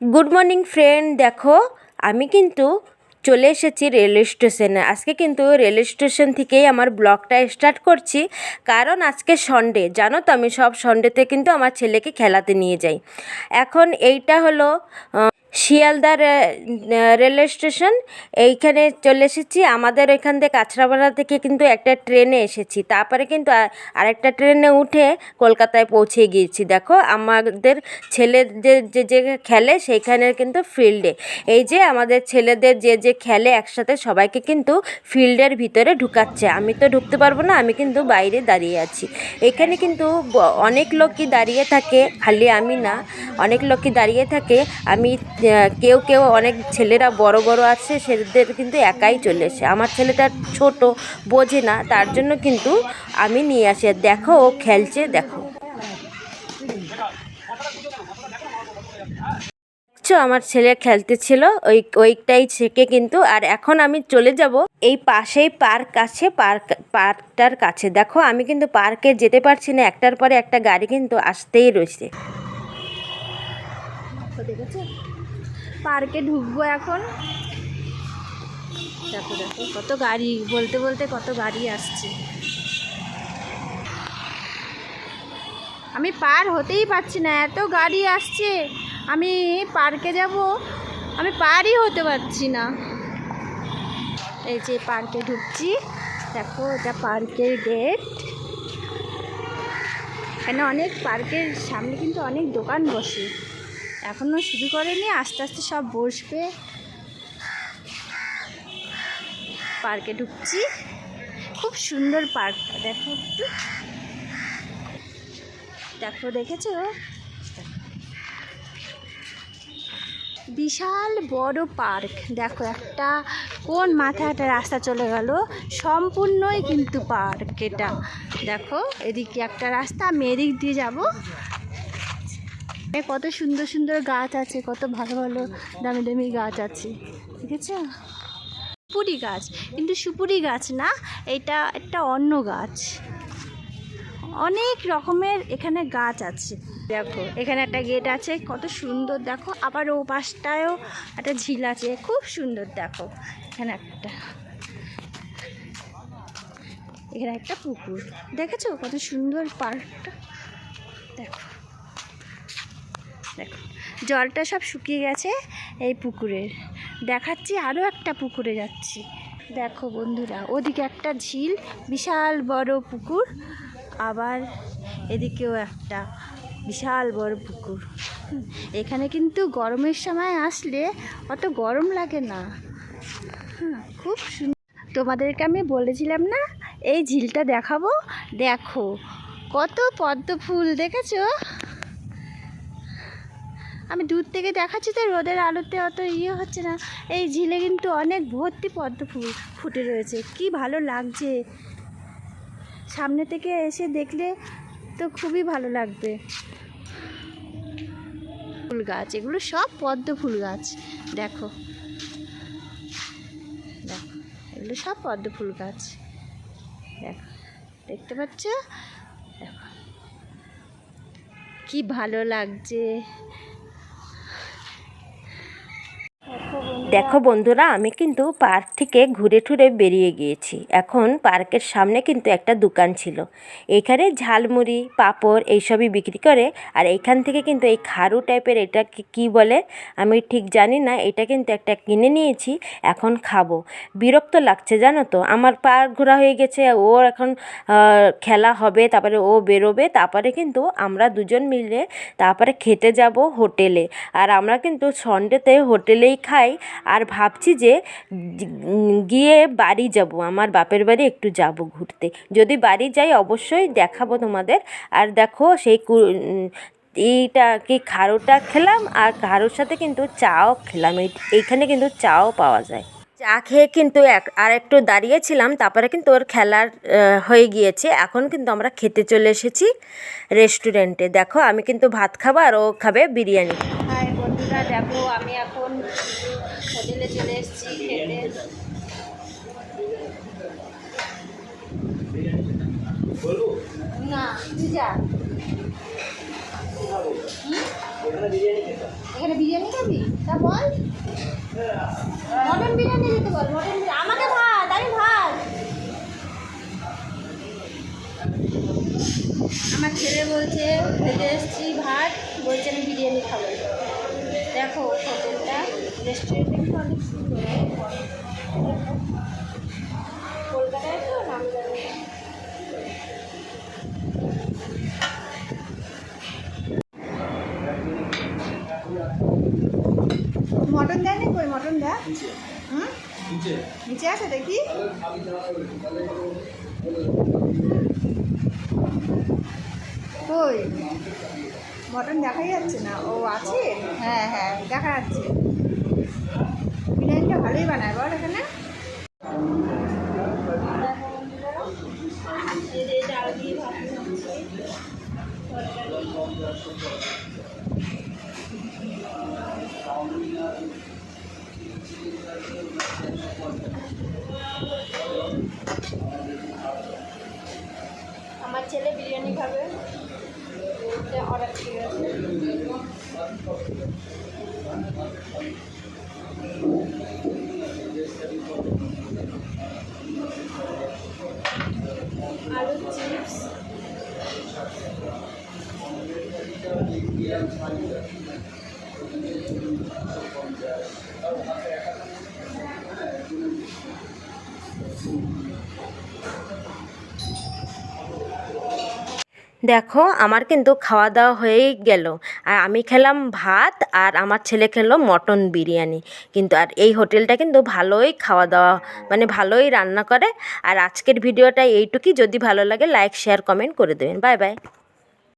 Good morning friend দেখো, আমি কিন্তু চলে এসেছি রেলওয়ে স্টেশনে আজকে কিন্তু রেলওয়ে স্টেশন থেকেই আমার ব্লগটা স্টার্ট করছি। কারণ আজকে সন্ডে জানো তো আমি সব সন্ডেতে কিন্তু আমার ছেলেকে খেলাতে নিয়ে যাই। এখন এইটা হলো শিয়ালদা রে- রেল স্টেশন, এইখানে চলে এসেছি। আমাদের এখান থেকে কাছড়াপাড়া থেকে কিন্তু একটা ট্রেনে এসেছি। তারপরে কিন্তু আরেকটা ট্রেনে উঠে কলকাতায় পৌঁছে গিয়েছি। দেখো, আমাদের ছেলেদের যে যে খেলে সেইখানের কিন্তু ফিল্ডে এই যে আমাদের ছেলেদের যে যে খেলে একসাথে সবাইকে কিন্তু ফিল্ডের ভিতরে ঢুকাচ্ছে। আমি তো ঢুকতে পারব না, আমি কিন্তু বাইরে দাঁড়িয়ে আছি। এখানে কিন্তু অনেক লোকই দাঁড়িয়ে থাকে, খালি আমি না। অনেক লোকই দাঁড়িয়ে থাকে। আমি কেউ কেউ অনেক ছেলেরা বড় বড় আছে সেদের কিন্তু একাই চলে এসে। আমার ছেলেটা ছোট, বোঝে না, তার জন্য কিন্তু আমি নিয়ে আসি। আর দেখো, ও খেলছে, দেখো। আমার ছেলে খেলতে ছিল, ওই, ওইটাই থেকে কিন্তু। আর এখন আমি চলে যাব এই পাশেই পার্ক আছে, পার্ক, পার্কটার কাছে। দেখো, আমি কিন্তু পার্কে যেতে পারছি না, একটার পরে একটা গাড়ি কিন্তু আসতেই রয়েছে। পার্কে ঢুকবো এখন। দেখো দেখো, কত গাড়ি, বলতে বলতে কত গাড়ি আসছে। আমি পার হতেই পারছি না, এত গাড়ি আসছে। আমি পার্কে যাব, আমি পারই হতে পারছি না। এই যে পার্কে ঢুকছি, দেখো, এটা পার্কের গেট। এখানে অনেক পার্কের সামনে কিন্তু অনেক দোকান বসে। এখনও শুরু করেনি, আস্তে আস্তে সব বসবে। পার্কে ঢুকছি। খুব সুন্দর পার্কটা, দেখো একটু। দেখো, দেখেছ? বিশাল বড় পার্ক। দেখো একটা, কোন মাথায় একটা রাস্তা চলে গেল? সম্পূর্ণই কিন্তু পার্ক এটা। দেখো, এদিকে একটা রাস্তা, আমি এদিক দিয়ে যাব। কত সুন্দর সুন্দর গাছ আছে, কত ভালো ভালো দামি দামি গাছ আছে, ঠিক আছে? সুপুরি গাছ, কিন্তু সুপুরি গাছ না, এটা একটা অন্য গাছ। অনেক রকমের এখানে গাছ আছে। দেখো, এখানে একটা গেট আছে, কত সুন্দর, দেখো। আবার ও পাশটায়ও একটা ঝিল আছে, খুব সুন্দর, দেখো। এখানে একটা এখানে একটা পুকুর। দেখেছ কত সুন্দর পার্কটা? দেখো দেখো। জলটা সব শুকিয়ে গেছে এই পুকুরের। দেখাচ্ছি আরও একটা পুকুরে যাচ্ছি। দেখো বন্ধুরা, ওদিকে একটা ঝিল, বিশাল বড় পুকুর, আবার এদিকেও একটা বিশাল বড় পুকুর। এখানে কিন্তু গরমের সময় আসলে অত গরম লাগে না। খুব সুন্দর তোমাদেরকে আমি বলেছিলাম না, এই ঝিলটা দেখাবো? দেখো, কত পদ্ম ফুল, দেখেছ? আমি দূর থেকে দেখাচ্ছি তো রোদের আলোতে অত ইয়ে হচ্ছে না। এই ঝিলে কিন্তু অনেক ভর্তি পদ্ম ফুল ফুটে রয়েছে। কি ভালো লাগছে। সামনে থেকে এসে দেখলে তো খুবই ভালো লাগবে। ফুল গাছ, এগুলো সব পদ্ম ফুল গাছ। দেখো। দেখো, এগুলো সব পদ্ম ফুল গাছ। দেখো, দেখতে পাচ্ছ? দেখো। কি ভালো লাগছে। দেখো বন্ধুরা, আমি কিন্তু পার্ক থেকে ঘুরে টুরে বেরিয়ে গিয়েছি। এখন পার্কের সামনে কিন্তু একটা দোকান ছিল। এখানে ঝালমুড়ি, পাঁপড় এইসবই বিক্রি করে, আর এইখান থেকে কিন্তু এই খারু টাইপের এটা কি- কি বলে? আমি ঠিক জানি না, এটা কিন্তু একটা কিনে নিয়েছি, এখন খাব। বিরক্ত লাগছে, জানো তো? আমার পার্ক ঘোরা হয়ে গেছে ওর এখন খেলা হবে, তারপরে ও বেরোবে, তারপরে কিন্তু আমরা দুজন মিলে তারপরে খেতে যাব হোটেলে। আর আমরা কিন্তু সন্ডেতে হোটেলেই খাই আর ভাবছি যে গিয়ে বাড়ি যাব। আমার বাপের বাড়ি একটু যাব ঘুরতে। যদি বাড়ি যাই অবশ্যই দেখাবো তোমাদের। আর দেখো সেই এইটা কি খারোটা খেলাম আর খারোর সাথে কিন্তু চাও খেলাম। এই- এইখানে কিন্তু চাও পাওয়া যায়। চা খেয়ে কিন্তু এক, আর একটু দাঁড়িয়েছিলাম, তারপরে কিন্তু ওর খেলার হয়ে গিয়েছে। এখন কিন্তু আমরা খেতে চলে এসেছি রেস্টুরেন্টে। দেখো আমি কিন্তু ভাত খাব আর ও খাবে বিরিয়ানি। দেখো এখন হোটেলে চলে এসেছি, খেতে। না তুই যা এখানে বিরিয়ানি খাবি? তা বল। মটন বিরিয়ানি দিতে বল, মটন আমাকে ভাত, আমি ভাত। আমার ছেলে বলছে, খেতে এসেছি ভাত। বলছে, আমি বিরিয়ানি খাব। দেখো হোটেলটা রেস্টুরেন্টটা কিন্তু অনেক সুন্দর। কলকাতায় তো নাম মটন দেয় না কই? মটন দেয়? হুম? নিচে আছে দেখি। কই? মটন দেখাই যাচ্ছে না। ও আছে? হ্যাঁ হ্যাঁ দেখা যাচ্ছে। বিরিয়ানিটা ভালোই বানায়, বল এখানে। দেখো, আমার কিন্তু খাওয়া দাওয়া হয়েই গেল। আর আমি খেলাম ভাত আর আমার ছেলে খেলো মটন বিরিয়ানি। কিন্তু আর এই হোটেলটা কিন্তু ভালোই খাওয়া দাওয়া মানে ভালোই রান্না করে। আর আজকের ভিডিওটা এইটুকুই। যদি ভালো লাগে লাইক শেয়ার কমেন্ট করে দেবেন। Bye bye